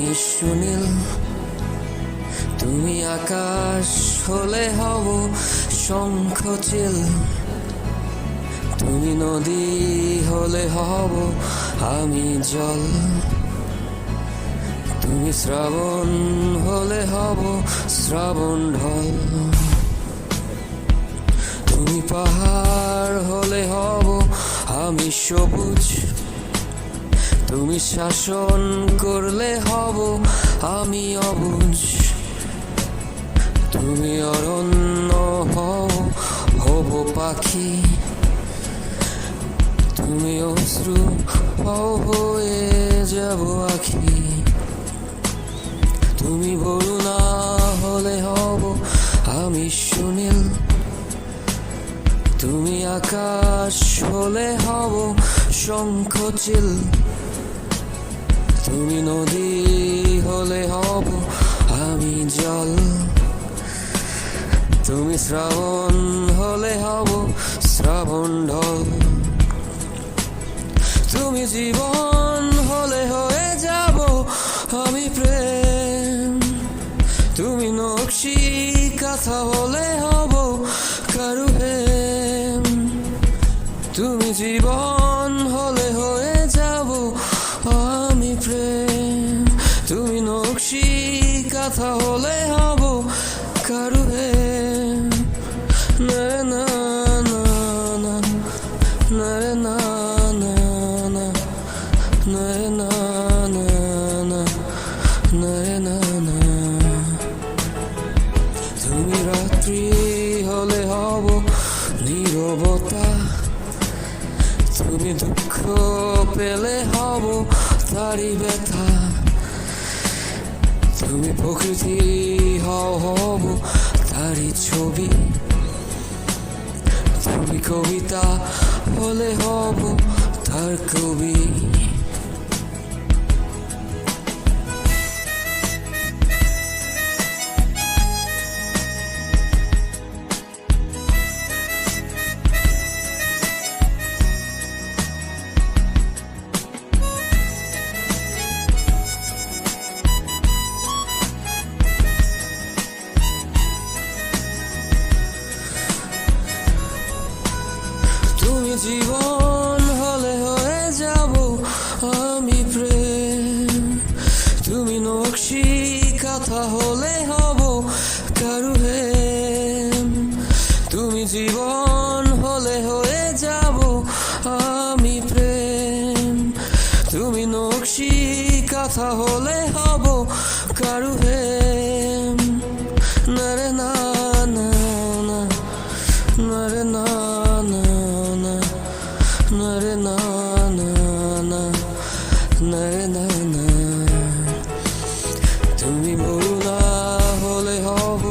সুনীল তুমি আকাশ হলে হব শঙ্খ চিল। তুমি নদী হলে হব আমি জল। তুমি শ্রাবণ হলে হব শ্রাবণ ঢল। তুমি পাহাড় হলে হব আমি সবুজ। তুমি শাসন করলে হব আমি অবুঝ তুমি অরণ্য হও হব পাখি। তুমি অশ্রু হয়ে যাব আখি। তুমি বরুণা হলে হব আমি সুনীল। তুমি আকাশ হলে হব শঙ্খ চিল তুমি নদী হলে হব আমি জল। তুমি শ্রাবণ হলে হব শ্রাবণ ঢল। তুমি জীবন হলে হয়ে যাব আমি প্রেম। তুমি নকশি কথা হলে হব কারু হেম। তুমি জীবন তুমি দুঃখ পেলে হব তারি ব্যথা। তুমি প্রকৃতি হও, হব তারি ছবি। তুমি কবিতা হলে হব তার কবি। জীবন হলে হয়ে যাব আমি প্রেম। তুমি নকশি কথা হলে হব কারু হেম। তুমি জীবন হলে হয়ে যাব আমি প্রেম। তুমি নকশি কথা হলে তুমি বরুণা হলে হব,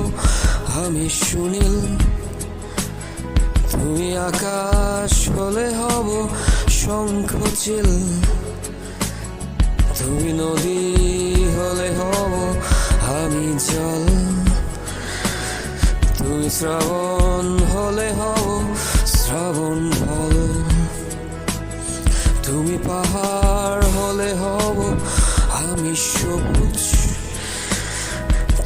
আমি সুনীল। তুমি আকাশ হলে হব, শঙ্খ চিল। তুমি নদী হলে হব, আমি জল। তুমি শ্রাবণ হলে হব, শ্রাবণ ঢল তুমি পাহাড়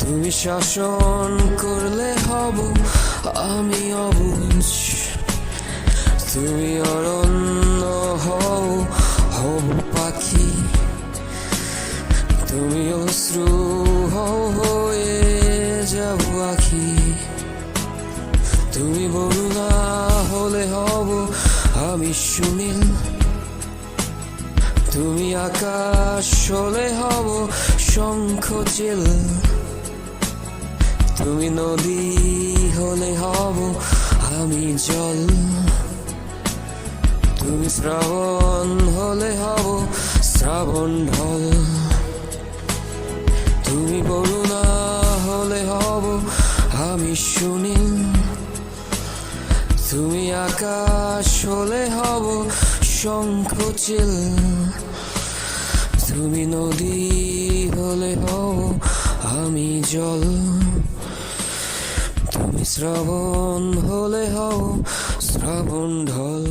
তুমি শাসন করলে হব, আমি অবুঝ। তুমি অরণ্য হও, হব পাখি। তুমি অশ্রু হও, হয়ে যাব আখি। তুমি বরুণা হলে হব, আমি সুনীল। তুমি আকাশ হলে হব, শঙ্খ চিল তুমি নদী হলে হব আমি জল। তুমি শ্রাবণ হলে হব শ্রাবণ ঢল। তুমি বরুণা হলে হব আমি শুনি। তুমি আকাশ হলে হব শঙ্খ চিল। তুমি নদী হলে হব আমি জল। তুমি শ্রাবণ হলে হও শ্রাবণ ঢল।